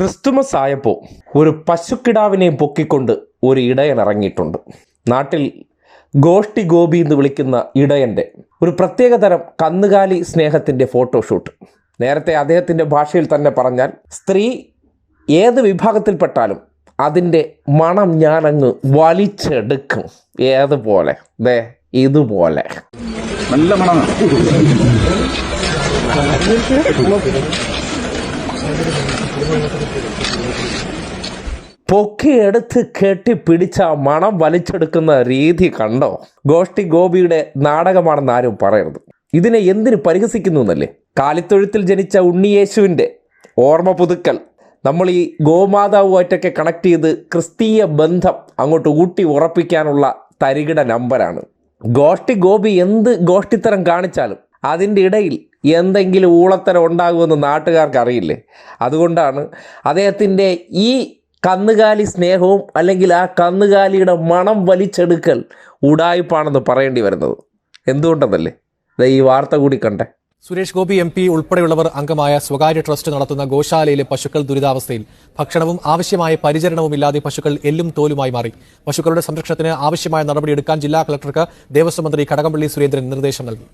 Christmas ആയപ്പോൾ ഒരു പശുക്കിടാവിനെ പൊക്കിക്കൊണ്ട് ഒരു ഇടയൻ ഇറങ്ങിയിട്ടുണ്ട്. നാട്ടിൽ ഗോഷ്ടി ഗോപി എന്ന് വിളിക്കുന്ന ഇടയന്റെ ഒരു പ്രത്യേകതരം കന്നുകാലി സ്നേഹത്തിന്റെ ഫോട്ടോഷൂട്ട്. നേരത്തെ അദ്ദേഹത്തിന്റെ ഭാഷയിൽ തന്നെ പറഞ്ഞാൽ സ്ത്രീ ഏത് വിഭാഗത്തിൽപ്പെട്ടാലും അതിന്റെ മണം ഞാനങ്ങ് വലിച്ചെടുക്കും. ഏതുപോലെ? ദേ ഇതുപോലെ. നല്ല മണമാണ്. പൊക്കിയെടുത്ത് കെട്ടി പിടിച്ച മണം വലിച്ചെടുക്കുന്ന രീതി കണ്ടോ? ഗോഷ്ടി ഗോപിയുടെ നാടകമാണെന്ന് ആരും പറയരുത്. ഇതിനെ എന്തിനു പരിഹസിക്കുന്നു എന്നല്ലേ? കാലിത്തൊഴുത്തിൽ ജനിച്ച ഉണ്ണിയേശുവിന്റെ ഓർമ്മ പുതുക്കൽ. നമ്മൾ ഈ ഗോമാതാവുമായിട്ടൊക്കെ കണക്ട് ചെയ്ത് ക്രിസ്തീയ ബന്ധം അങ്ങോട്ട് ഊട്ടി ഉറപ്പിക്കാനുള്ള തരികിട നമ്പറാണ് ഗോഷ്ടി ഗോപി എന്ത് ഗോഷ്ടിത്തരം കാണിച്ചാലും അതിന്റെ ഇടയിൽ എന്തെങ്കിലും ഊളത്തരം ഉണ്ടാകുമെന്ന് നാട്ടുകാർക്ക് അറിയില്ലേ അതുകൊണ്ടാണ് അദ്ദേഹത്തിന്റെ ഈ കന്നുകാലി സ്നേഹവും അല്ലെങ്കിൽ ആ കന്നുകാലിയുടെ മണം വലിച്ചെടുക്കൽ ഉടായ്പാണെന്ന് പറയേണ്ടി വരുന്നത്. എന്തുകൊണ്ടെന്നല്ലേ? ഈ വാർത്ത കൂടി കണ്ടേ. സുരേഷ് ഗോപി എം പി ഉൾപ്പെടെയുള്ളവർ അംഗമായ സ്വകാര്യ ട്രസ്റ്റ് നടത്തുന്ന ഗോശാലയിലെ പശുക്കൾ ദുരിതാവസ്ഥയിൽ ഭക്ഷണവും ആവശ്യമായ പരിചരണവും ഇല്ലാതെ പശുക്കൾ എല്ലും തോലുമായി മാറി. പശുക്കളുടെ സംരക്ഷണത്തിന് ആവശ്യമായ നടപടിയെടുക്കാൻ ജില്ലാ കളക്ടർക്ക് ദേവസ്വം മന്ത്രി കടകംപള്ളി സുരേന്ദ്രൻ നിർദ്ദേശം നൽകി.